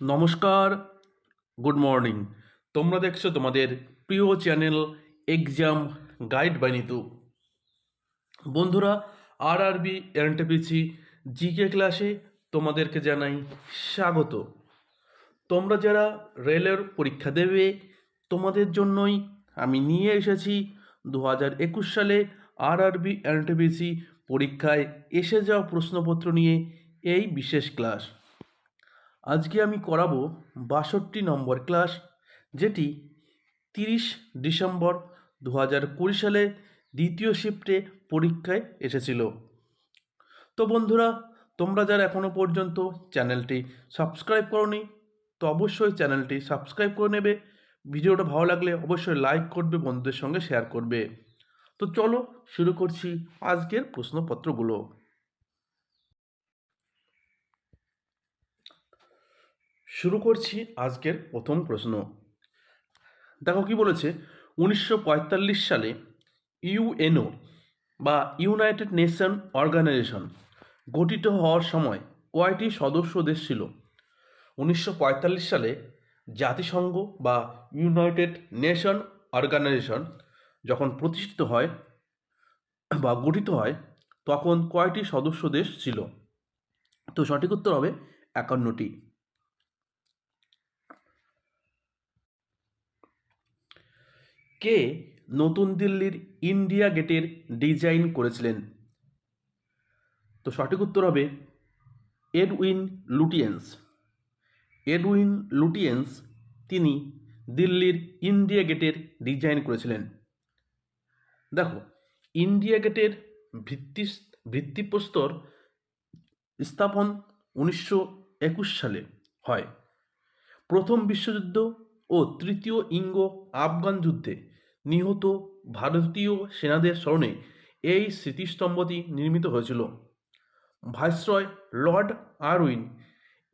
নমস্কার, good morning. তোমরা দেখছ তোমাদের প্রিয় channel exam guide by Nitu. বন্ধুরা আর আরবি এনটিপিসি জিকে ক্লাসে তোমাদেরকে জানাই স্বাগত। তোমরা যারা রেলের পরীক্ষা দেবে, তোমাদের জন্যই আমি নিয়ে এসেছি দু হাজার একুশ সালে আর আরবি এনটিপিসি পরীক্ষায় এসে যাওয়া প্রশ্নপত্র নিয়ে এই বিশেষ ক্লাস। আজকে আমি করাবো বাষট্টি নম্বর ক্লাস, যেটি তিরিশ ডিসেম্বর দু হাজার কুড়ি সালে দ্বিতীয় শিফটে পরীক্ষায় এসেছিল। তো বন্ধুরা, তোমরা যারা এখনও পর্যন্ত চ্যানেলটি সাবস্ক্রাইব করনি, তো অবশ্যই চ্যানেলটি সাবস্ক্রাইব করে নেবে। ভিডিওটা ভালো লাগলে অবশ্যই লাইক করবে, বন্ধুদের সঙ্গে শেয়ার করবে। তো চলো শুরু করছি আজকের প্রশ্নপত্রগুলো। শুরু করছি আজকের প্রথম প্রশ্ন। দেখো কি বলেছে, উনিশশো পঁয়তাল্লিশ সালে ইউএনও বা ইউনাইটেড নেশন অর্গানাইজেশন গঠিত হওয়ার সময় কয়টি সদস্য দেশ ছিল? উনিশশো পঁয়তাল্লিশ সালে জাতিসংঘ বা ইউনাইটেড নেশন অর্গানাইজেশন যখন প্রতিষ্ঠিত হয় বা গঠিত হয়, তখন কয়টি সদস্য দেশ ছিল? তো সঠিক উত্তর হবে একান্নটি। কে নতুন দিল্লির ইন্ডিয়া গেটের ডিজাইন করেছিলেন? তো সঠিক উত্তর হবে এডউইন লুটিয়েন্স। এডউইন লুটিয়েন্স তিনি দিল্লির ইন্ডিয়া গেটের ডিজাইন করেছিলেন। দেখো, ইন্ডিয়া গেটের ভিত্তি ভিত্তিপ্রস্তর স্থাপন উনিশশো একুশ সালে হয়। প্রথম বিশ্বযুদ্ধ ও তৃতীয় ইঙ্গ আফগান যুদ্ধে নিহত ভারতীয় সেনাদের স্মরণে এই স্মৃতিস্তম্ভটি নির্মিত হয়েছিল। ভাইসরয় লর্ড আরউইন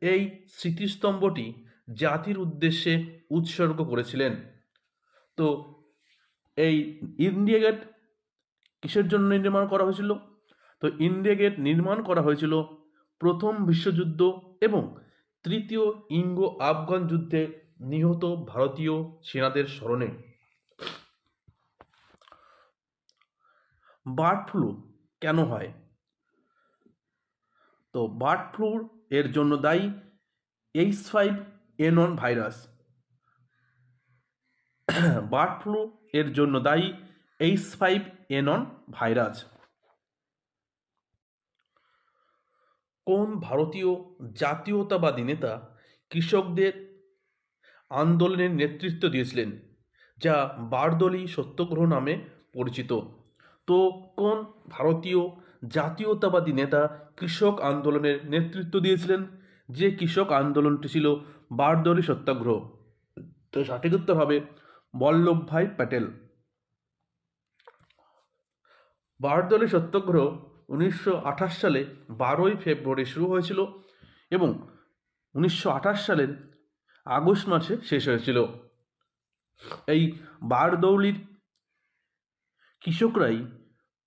এই স্মৃতিস্তম্ভটি জাতির উদ্দেশ্যে উৎসর্গ করেছিলেন। তো এই ইন্ডিয়া গেট কিসের জন্য নির্মাণ করা হয়েছিল? তো ইন্ডিয়া গেট নির্মাণ করা হয়েছিল প্রথম বিশ্বযুদ্ধ এবং তৃতীয় ইঙ্গ আফগান যুদ্ধে নিহত ভারতীয় সেনাদের স্মরণে। বার্ড ফ্লু কেন হয়? তো বার্ড ফ্লুর এর জন্য দায়ী H five N one virus. Bird flu এর জন্য দায়ী H five N one virus. কোন ভারতীয় জাতীয়তাবাদী নেতা কৃষকদের আন্দোলনের নেতৃত্ব দিয়েছিলেন, যা বারদলি সত্যগ্রহ নামে পরিচিত? তো কোন ভারতীয় জাতীয়তাবাদী নেতা কৃষক আন্দোলনের নেতৃত্ব দিয়েছিলেন? যে কৃষক আন্দোলনটি ছিল বারদলি সত্যাগ্রহ। তো সঠিক উত্তর হবে বল্লভভাই প্যাটেল। বারদলি সত্যাগ্রহ উনিশশো আঠাশ সালে বারোই ফেব্রুয়ারি শুরু হয়েছিল এবং উনিশশো আঠাশ সালের আগস্ট মাসে শেষ হয়েছিল। এই বারদৌলির কৃষকরাই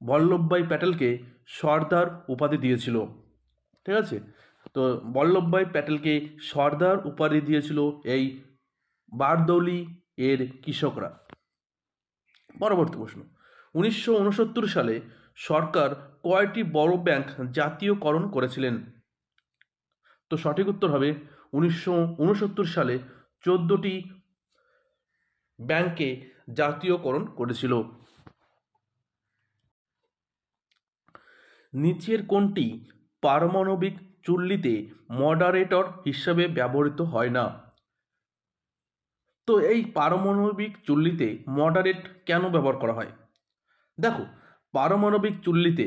বল্লভভাই প্যাটেলকে সর্দার উপাধি দিয়েছিল। ঠিক আছে? তো বল্লভভাই প্যাটেলকে সর্দার উপাধি দিয়েছিল এই বারদৌলি এর কৃষকরা। পরবর্তী প্রশ্ন। উনিশশো উনসত্তর সালে সরকার কয়টি বড় ব্যাংক জাতীয়করণ করেছিলেন? তো সঠিক উত্তর হবে উনিশশো উনসত্তর সালে চোদ্দোটি ব্যাংকে জাতীয়করণ করেছিল। নিচের কোনটি পারমাণবিক চুল্লিতে মডারেটর হিসাবে ব্যবহৃত হয় না। তো এই পারমাণবিক চুল্লিতে মডারেট কেন ব্যবহার করা হয়? দেখো, পারমাণবিক চুল্লিতে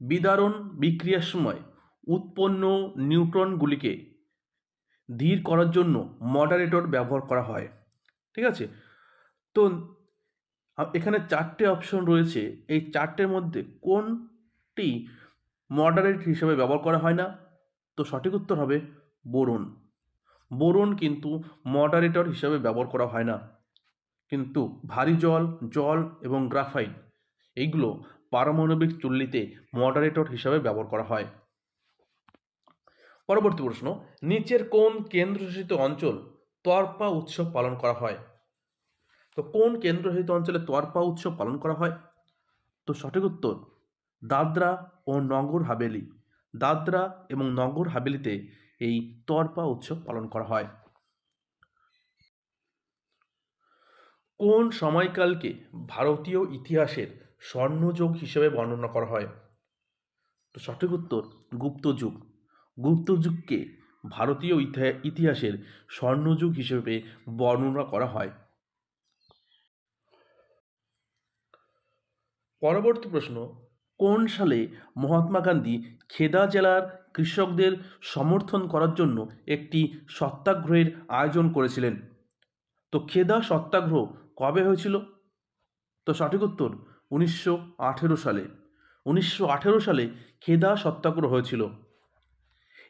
বিদারণ বিক্রিয়ার সময় উৎপন্ন নিউট্রনগুলিকে ধীর করার জন্য মডারেটর ব্যবহার করা হয়। ঠিক আছে? তো এখানে চারটে অপশন রয়েছে। এই চারটের মধ্যে কোনটি মডারেট হিসেবে ব্যবহার করা হয় না। তো সঠিক উত্তর হবে বোরন। বোরন কিন্তু মডারেটর হিসাবে ব্যবহার করা হয় না। কিন্তু ভারী জল জল এবং গ্রাফাইট, এইগুলো পারমাণবিক চুল্লিতে মডারেটর হিসাবে ব্যবহার করা হয়। পরবর্তী প্রশ্ন, নিচের কোন কেন্দ্রশাসিত অঞ্চল তর্পা উৎসব পালন করা হয়? তো কোন কেন্দ্রশাসিত অঞ্চলে তর্পা উৎসব পালন করা হয়? তো সঠিক উত্তর দাদরা ও নগর হাভেলি। দাদরা এবং নগর হাভেলিতে এই তর্পা উৎসব পালন করা হয়। কোন সময়কালকে ভারতীয় ইতিহাসের স্বর্ণযুগ হিসেবে বর্ণনা করা হয়? তো সঠিক উত্তর, গুপ্ত যুগ। গুপ্ত যুগকে ভারতীয় ইতিহা- ইতিহাসের স্বর্ণযুগ হিসেবে বর্ণনা করা হয়। পরবর্তী প্রশ্ন কোন সালে মহাত্মা গান্ধী খেদা জেলার কৃষকদের সমর্থন করার জন্য একটি সত্যাগ্রহের আয়োজন করেছিলেন? তো খেদা সত্যাগ্রহ কবে হয়েছিল? তো সঠিক উত্তর, উনিশশো আঠেরো সালে। উনিশশো আঠেরো সালে খেদা সত্যাগ্রহ হয়েছিল।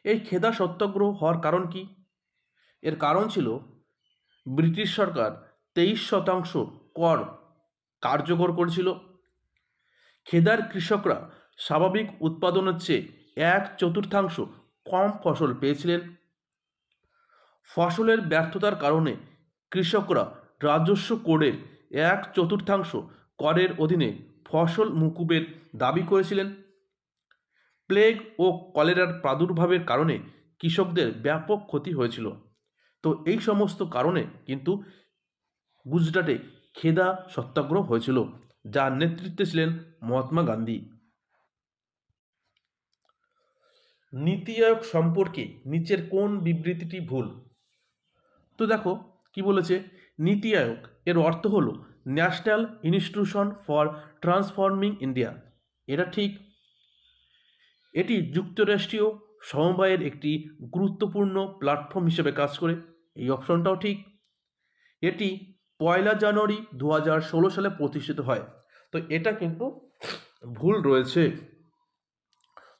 এই খেদা সত্যাগ্রহ হওয়ার কারণ কি? এর কারণ ছিল ব্রিটিশ সরকার তেইশ শতাংশ কর কার্যকর করেছিল। খেদার কৃষকরা স্বাভাবিক উৎপাদনের চেয়ে এক চতুর্থাংশ কম ফসল পেয়েছিলেন। ফসলের ব্যর্থতার কারণে কৃষকরা রাজস্ব কোডের এক চতুর্থাংশ করের অধীনে ফসল মুকুবের দাবি করেছিলেন। প্লেগ ও কলেরার প্রাদুর্ভাবের কারণে কৃষকদের ব্যাপক ক্ষতি হয়েছিল। তো এই সমস্ত কারণে কিন্তু গুজরাটে খেদা সত্যাগ্রহ হয়েছিল। যার নেতৃত্বে ছিলেন মহাত্মা গান্ধী। নীতি আয়োগ সম্পর্কে নিচের কোন বিবৃতিটি ভুল? তো দেখো, কি বলেছে? নীতি আয়োগ এর অর্থ হলো national institution for transforming India. এটা ঠিক। এটি যুক্তরাষ্ট্রীয় সমবায়ের একটি গুরুত্বপূর্ণ প্ল্যাটফর্ম হিসেবে কাজ করে। এই অপশনটাও ঠিক। এটি পয়লা জানুয়ারি দু হাজার ষোলো সালে প্রতিষ্ঠিত হয়। তো এটা কিন্তু ভুল রয়েছে।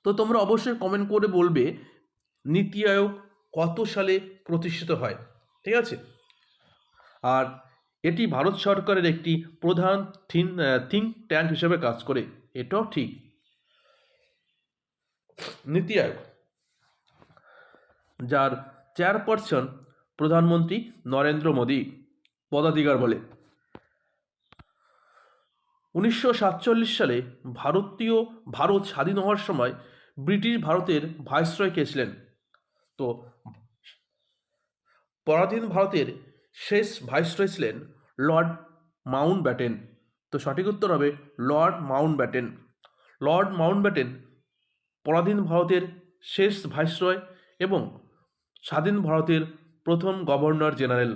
তো তোমরা অবশ্যই কমেন্ট করে বলবে, নীতি আয়োগ কত সালে প্রতিষ্ঠিত হয়, ঠিক আছে? আর এটি ভারত সরকারের একটি প্রধান থিন থিঙ্ক ট্যাঙ্ক হিসেবে কাজ করে। এটাও ঠিক। নীতি আয়োগ, যার চেয়ারপারসন প্রধানমন্ত্রী নরেন্দ্র মোদী। পদাধিকার বলে। উনিশশো সাতচল্লিশ সালে ভারতীয় ভারত স্বাধীন হওয়ার সময় ব্রিটিশ ভারতের ভাইসরয় কে ছিলেন? তো পরাধীন ভারতের শেষ ভাইসরয় ছিলেন লর্ড মাউন্ট ব্যাটেন তো সঠিক উত্তর হবে Lord Mountbatten Lord Mountbatten পরাধীন ভারতের শেষ ভাইসরয় এবং স্বাধীন ভারতের প্রথম governor general.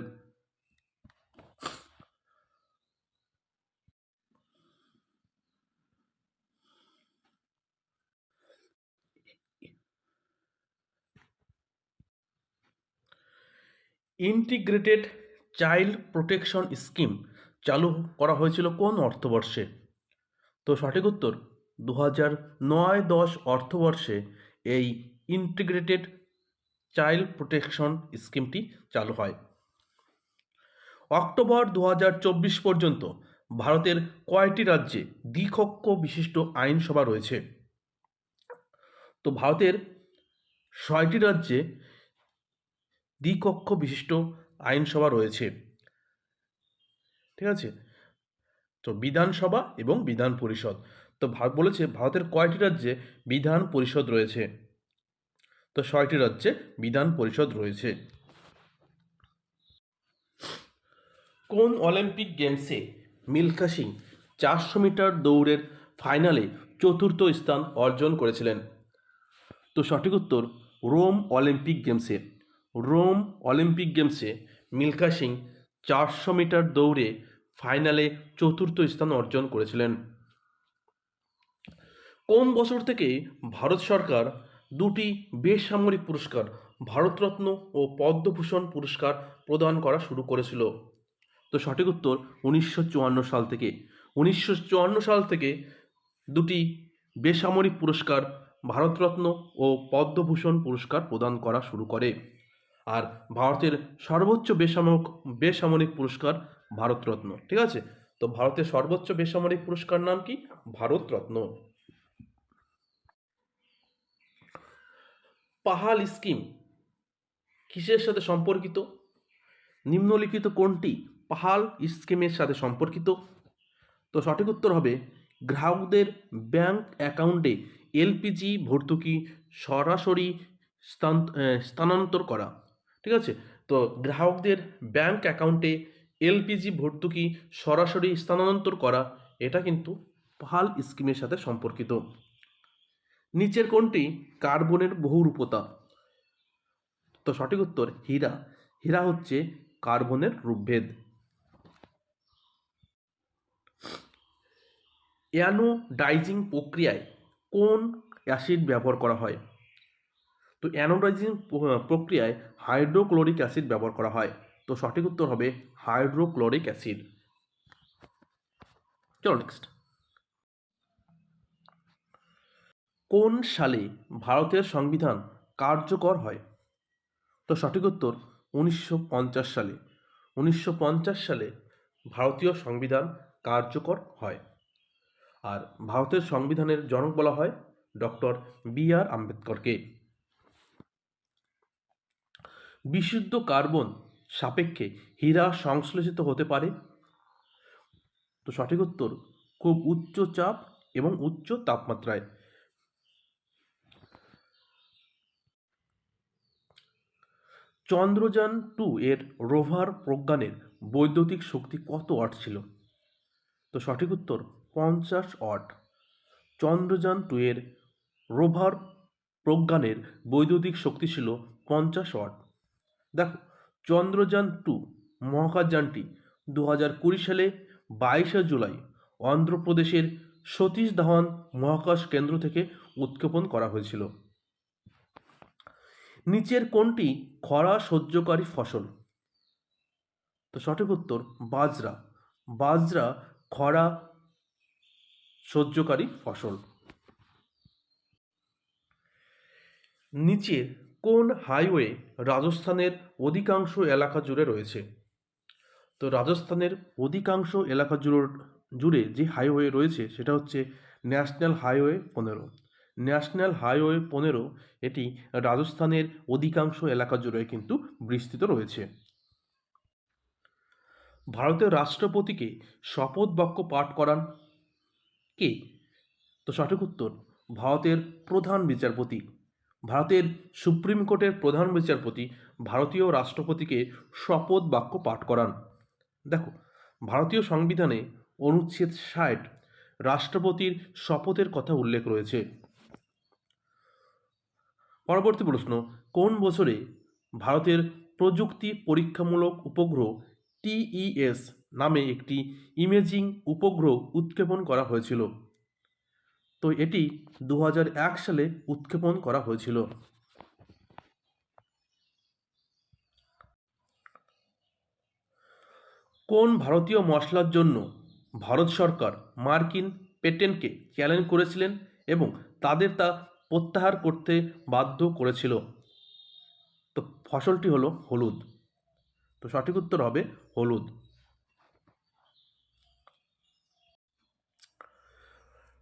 Integrated child protection scheme চালু করা হয়েছিল কোন অর্থবর্ষে? তো সঠিক উত্তর দু হাজার নয় দশ অর্থবর্ষে এই ইন্টিগ্রেটেড চাইল্ড প্রোটেকশন স্কিমটি চালু হয়। অক্টোবর দু হাজার চব্বিশ পর্যন্ত ভারতের কয়টি রাজ্যে দ্বিকক্ষ বিশিষ্ট আইনসভা রয়েছে? তো ভারতের ছয়টি রাজ্যে দ্বিকক্ষ বিশিষ্ট আইনসভা রয়েছে। ঠিক আছে? তো বিধানসভা এবং বিধান পরিষদ। তো ভারত বলেছে ভারতের কয়টি রাজ্যে বিধান পরিষদ রয়েছে? তো ছয়টি রাজ্যে বিধান পরিষদ রয়েছে। কোন অলিম্পিক গেমসে মিল্খা সিং চারশো মিটার দৌড়ের ফাইনালে চতুর্থ স্থান অর্জন করেছিলেন? তো সঠিক উত্তর, রোম অলিম্পিক গেমসে। রোম অলিম্পিক গেমসে মিল্খা সিং চারশো মিটার দৌড়ে ফাইনালে চতুর্থ স্থান অর্জন করেছিলেন। কোন বছর থেকে ভারত সরকার দুটি বেসামরিক পুরস্কার, ভারতরত্ন ও পদ্মভূষণ পুরস্কার প্রদান করা শুরু করেছিল। তো সঠিক উত্তর উনিশশো চুয়ান্ন সাল থেকে। উনিশশো চুয়ান্ন সাল থেকে দুটি বেসামরিক পুরস্কার, ভারতরত্ন ও পদ্মভূষণ পুরস্কার প্রদান করা শুরু করে। আর ভারতের সর্বোচ্চ বেসামরিক বেসামরিক পুরস্কার ভারতরত্ন, ঠিক আছে? তো ভারতের সর্বোচ্চ বেসামরিক পুরস্কার নাম কি? ভারতরত্ন। পাহাল স্কিম কিসের সাথে সম্পর্কিত? নিম্নলিখিত কোনটি পাহাল স্কিমের সাথে সম্পর্কিত? তো সঠিক উত্তর হবে গ্রাহকদের ব্যাংক অ্যাকাউন্টে এলপিজি ভর্তুকি সরাসরি স্থান স্থানান্তর করা। ঠিক আছে? তো গ্রাহকদের ব্যাংক অ্যাকাউন্টে এলপিজি ভর্তুকি সরাসরি স্থানান্তর করা, এটা কিন্তু পাহাল স্কিমের সাথে সম্পর্কিত। নিচের কোনটি কার্বনের বহুরূপতা। তো সঠিক উত্তর হীরা। হীরা হচ্ছে কার্বনের রূপভেদ। অ্যানোডাইজিং প্রক্রিয়ায় কোন অ্যাসিড ব্যবহার করা হয়? তো অ্যানোডাইজিং প্রক্রিয়ায় হাইড্রোক্লোরিক অ্যাসিড ব্যবহার করা হয়। তো সঠিক উত্তর হবে হাইড্রোক্লোরিক অ্যাসিড। চলো নেক্সট কোন সালে ভারতের সংবিধান কার্যকর হয়? তো সঠিক উত্তর উনিশশো পঞ্চাশ সালে। উনিশশো পঞ্চাশ সালে ভারতীয় সংবিধান কার্যকর হয়। আর ভারতের সংবিধানের জনক বলা হয় ডক্টর বি আর আম্বেদকরকে। বিশুদ্ধ কার্বন সাপেক্ষে হীরা সংশ্লেষিত হতে পারে। তো সঠিক উত্তর, খুব উচ্চ চাপ এবং উচ্চ তাপমাত্রায়। চন্দ্রযান টু এর রোভার প্রজ্ঞানের বৈদ্যুতিক শক্তি কত ওয়াট ছিল? তো সঠিক উত্তর, পঞ্চাশ ওয়াট। চন্দ্রযান টু এর রোভার প্রজ্ঞানের বৈদ্যুতিক শক্তি ছিল পঞ্চাশ ওয়াট। দেখো, চন্দ্রযান টু মহাকাশযানটি দু হাজার কুড়ি সালে বাইশে জুলাই অন্ধ্রপ্রদেশের সতীশ ধাওয়ান মহাকাশ কেন্দ্র থেকে উৎক্ষেপণ করা হয়েছিল। নিচের কোনটি খরা সহ্যকারী ফসল। তো সঠিক উত্তর, বাজরা। বাজরা খরা সহ্যকারী ফসল। নিচের কোন হাইওয়ে রাজস্থানের অধিকাংশ এলাকা জুড়ে রয়েছে? তো রাজস্থানের অধিকাংশ এলাকা জুড়ে জুড়ে যে হাইওয়ে রয়েছে সেটা হচ্ছে ন্যাশনাল হাইওয়ে পনেরো। ন্যাশনাল হাইওয়ে পনেরো এটি রাজস্থানের অধিকাংশ এলাকা জুড়ে কিন্তু বিস্তৃত রয়েছে। ভারতের রাষ্ট্রপতিকে শপথ বাক্য পাঠ করান কে? তো সঠিক উত্তর, ভারতের প্রধান বিচারপতি ভারতের সুপ্রিম কোর্টের প্রধান বিচারপতি ভারতীয় রাষ্ট্রপতিকে শপথ বাক্য পাঠ করান। দেখো, ভারতীয় সংবিধানে অনুচ্ছেদ ষাট রাষ্ট্রপতির শপথের কথা উল্লেখ রয়েছে। পরবর্তী প্রশ্ন, কোন বছরে ভারতের প্রযুক্তি পরীক্ষামূলক উপগ্রহ টিইএস নামে একটি ইমেজিং উপগ্রহ উৎক্ষেপণ করা হয়েছিল? তো এটি দু হাজার এক সালে উৎক্ষেপণ করা হয়েছিল। কোন ভারতীয় মশলার জন্য ভারত সরকার মার্কিন পেটেন্টকে চ্যালেঞ্জ করেছিলেন এবং তাদের তা প্রত্যাহার করতে বাধ্য করেছিল? তো ফসলটি হলো হলুদ। তো সঠিক উত্তর হবে হলুদ।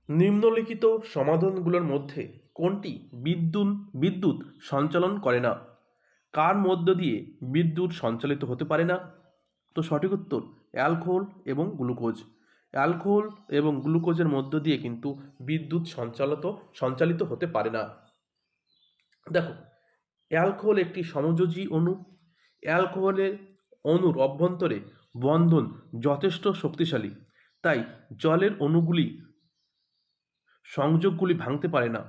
নিম্নলিখিত সমাধানগুলোর মধ্যে কোনটি বিদ্যুৎ বিদ্যুৎ সঞ্চালন করে না? কার মধ্য দিয়ে বিদ্যুৎ সঞ্চালিত হতে পারে না? তো সঠিক উত্তর, অ্যালকোহল এবং গ্লুকোজ। অ্যালকোহল এবং গ্লুকোজের মধ্য দিয়ে কিন্তু বিদ্যুৎ সঞ্চালিত সঞ্চালিত হতে পারে না। দেখো, অ্যালকোহল একটি সমযোজী অণু। অ্যালকোহলের অণুর অভ্যন্তরে বন্ধন যথেষ্ট শক্তিশালী। তাই জলের অণুগুলি সংযোগগুলি ভাঙতে পারে না।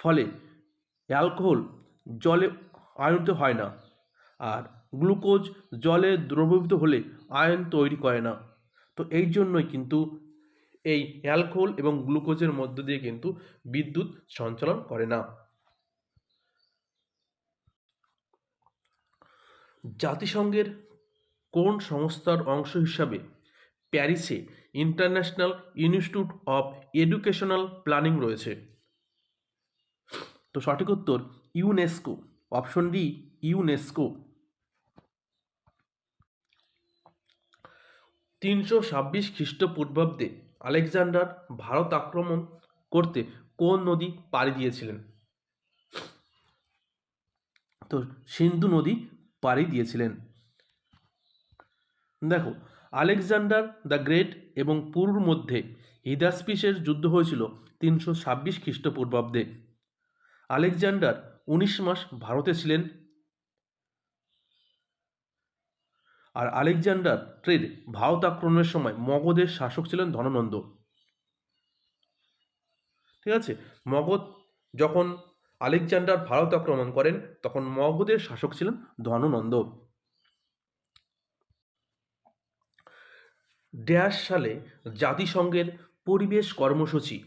ফলে অ্যালকোহল জলে আয়নিত হয় না আর গ্লুকোজ জলে দ্রবীভূত হলে আয়ন তৈরি করে না। তো এই জন্যই কিন্তু এই অ্যালকোহল এবং গ্লুকোজের মধ্য দিয়ে কিন্তু বিদ্যুৎ সঞ্চালন করে না। জাতিসংঘের কোন সংস্থার অংশ হিসাবে প্যারিসে international institute of educational planning রয়েছে। তো সঠিক উত্তর, ইউনেস্কো, অপশন ডি, ইউনেস্কো। তিনশো ছাব্বিশ খ্রিস্টপূর্বাব্দে আলেকজান্ডার ভারত আক্রমণ করতে কোন নদী পাড়ি দিয়েছিলেন? তো সিন্ধু নদী পাড়ি দিয়েছিলেন। দেখো আলেকজান্ডার দ্য গ্রেট এবং পুরুর মধ্যে হিদাসপিসের যুদ্ধ হয়েছিল তিনশো ছাব্বিশ খ্রিস্টপূর্বাব্দে। আলেকজান্ডার উনিশ মাস ভারতে ছিলেন। আর আলেকজান্ডার ট্রেড ভারত আক্রমণের সময় মগধের শাসক ছিলেন ধননন্দ। ঠিক আছে? মগধ যখন আলেকজান্ডার ভারত আক্রমণ করেন, তখন মগধের শাসক ছিলেন ধননন্দ। ড্যাশ সালে জাতিসংঘের পরিবেশ কর্মসূচি,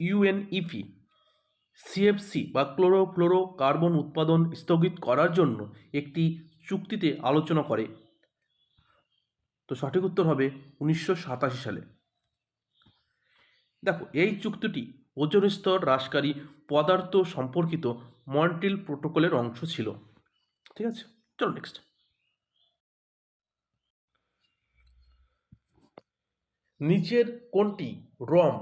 ইউএনইপি, সিএফসি বা ক্লোরো ক্লোরোফ্লোরো কার্বন উৎপাদন স্থগিত করার জন্য একটি চুক্তিতে আলোচনা করে। তো সঠিক উত্তর হবে উনিশশো সাতাশি সালে। দেখো, এই চুক্তিটি ওজন স্তর হ্রাসকারী পদার্থ সম্পর্কিত মন্ট্রিল প্রোটোকলের অংশ ছিল। ঠিক আছে? চলো নেক্সট নিচের কোনটি রম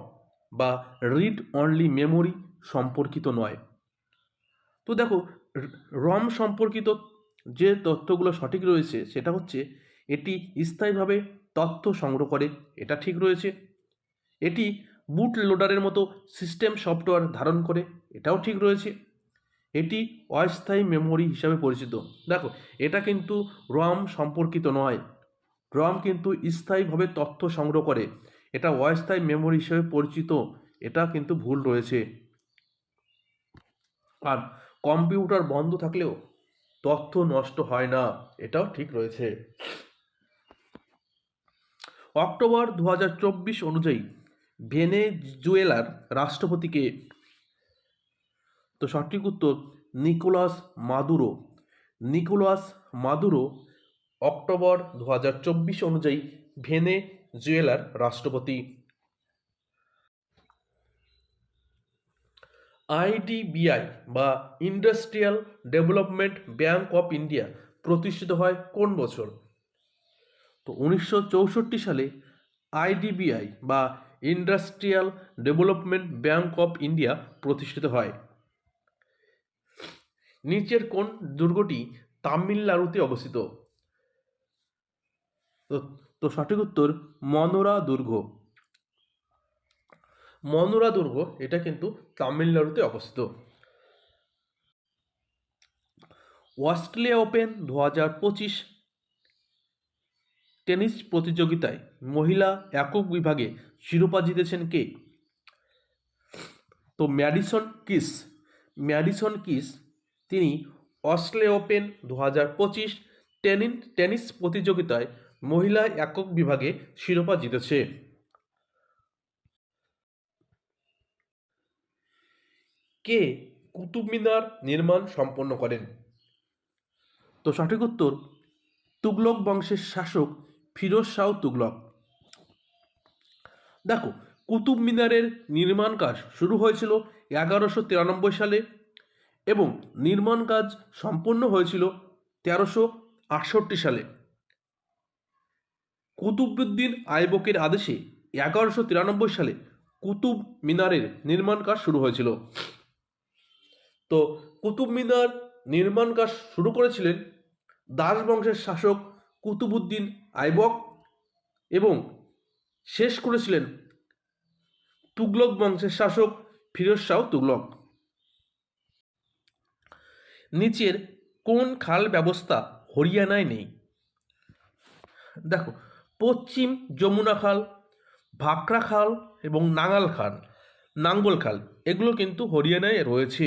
বা রিড অনলি মেমোরি সম্পর্কিত নয়? তো দেখো, রম সম্পর্কিত যে তথ্যগুলো সঠিক রয়েছে, সেটা হচ্ছে এটি স্থায়ীভাবে তথ্য সংগ্রহ করে, এটা ঠিক রয়েছে। এটি বুট লোডারের মতো সিস্টেম সফটওয়্যার ধারণ করে, এটাও ঠিক রয়েছে। এটি অস্থায়ী মেমোরি হিসাবে পরিচিত। দেখো, এটা কিন্তু রম সম্পর্কিত নয়। রম কিন্তু স্থায়ীভাবে তথ্য সংগ্রহ করে। এটা অস্থায়ী মেমোরি হিসেবে পরিচিত। এটা কিন্তু ভুল রয়েছে। আর কম্পিউটার বন্ধ থাকলেও তথ্য নষ্ট হয় না। এটাও ঠিক রয়েছে। অক্টোবর দু হাজার চব্বিশ অনুযায়ী ভেনেজুয়েলার রাষ্ট্রপতিকে, তো সঠিক উত্তর, Nicolas Maduro. Nicolas Maduro October দু হাজার চব্বিশ অনুযায়ী ভেনে জুয়েলার রাষ্ট্রপতি। আইডিবিআই বা industrial development bank of India প্রতিষ্ঠিত হয় কোন বছর? তো উনিশশো চৌষট্টি সালে আইডিবিআই বা industrial development bank of India প্রতিষ্ঠিত হয়। নিচের কোন দুর্গটি তামিলনাড়ুতে অবস্থিত? তো সঠিক উত্তর মনোরা দুর্গ। মনোরা দুর্গ, এটা কিন্তু তামিলনাড়ুতে অবস্থিত। অস্ট্রেলিয়া ওপেন দু হাজার পঁচিশ টেনিস প্রতিযোগিতায় মহিলা একক বিভাগে শিরোপা জিতেছেন কে? তো ম্যাডিসন কিস ম্যাডিসন কিস, তিনি অস্ট্রেলিয়া ওপেন দু হাজার পঁচিশ টেনিস টেনিস প্রতিযোগিতায় মহিলা একক বিভাগে শিরোপা জিতেছে। কে কুতুব মিনার নির্মাণ সম্পন্ন করেন? তো সঠিক উত্তর তুগলক বংশের শাসক ফিরোজ শাহ তুগলক। দেখো, কুতুব মিনারের নির্মাণ কাজ শুরু হয়েছিল এগারোশো তিরানব্বই সালে এবং নির্মাণ কাজ সম্পন্ন হয়েছিল তেরোশো আটষট্টি সালে। কুতুবুদ্দিন আইবকের আদেশে এগারোশো তিরানব্বই সালে কুতুব মিনারের নির্মাণ কাজ শুরু হয়েছিল। তো কুতুব মিনার নির্মাণ কাজ শুরু করেছিলেন দাস বংশের শাসক কুতুবুদ্দিন আইবক এবং শেষ করেছিলেন তুগলক বংশের শাসক ফিরোজ শাহ তুগলক। নিচের কোন খাল ব্যবস্থা হরিয়ানায় নেই? দেখো পশ্চিম যমুনা খাল ভাকরা খাল এবং নাঙ্গাল খাল, নাঙ্গল খাল। এগুলো কিন্তু হরিয়ানায় রয়েছে।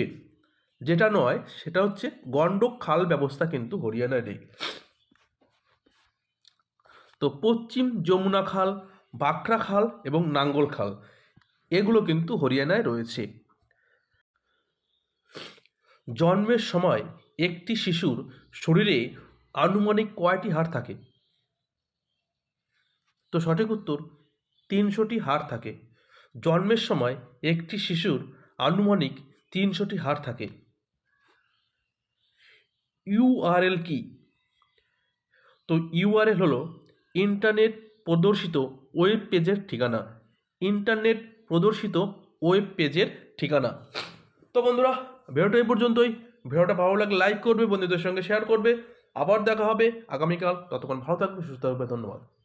যেটা নয়, সেটা হচ্ছে গন্ডক খাল ব্যবস্থা কিন্তু হরিয়ানায় নেই। তো পশ্চিম যমুনা খাল বাঁকড়া খাল এবং নাঙ্গল খাল, এগুলো কিন্তু হরিয়ানায় রয়েছে। জন্মের সময় একটি শিশুর শরীরে আনুমানিক কয়টি হাড় থাকে? তো সঠিক উত্তর, তিনশোটি হাড় থাকে। জন্মের সময় একটি শিশুর আনুমানিক তিনশোটি হাড় থাকে। ইউআরএল কি? তো ইউআরএল হলো ইন্টারনেট প্রদর্শিত ওয়েব পেজের ঠিকানা। ইন্টারনেট প্রদর্শিত ওয়েব পেজের ঠিকানা। তো বন্ধুরা, ভিডিওটা এই পর্যন্তই। ভিডিওটা ভালো লাগলে লাইক করবে, বন্ধুদের সঙ্গে শেয়ার করবে। আবার দেখা হবে আগামীকাল। ততক্ষণ ভালো থাকবে, সুস্থ থাকবে। ধন্যবাদ।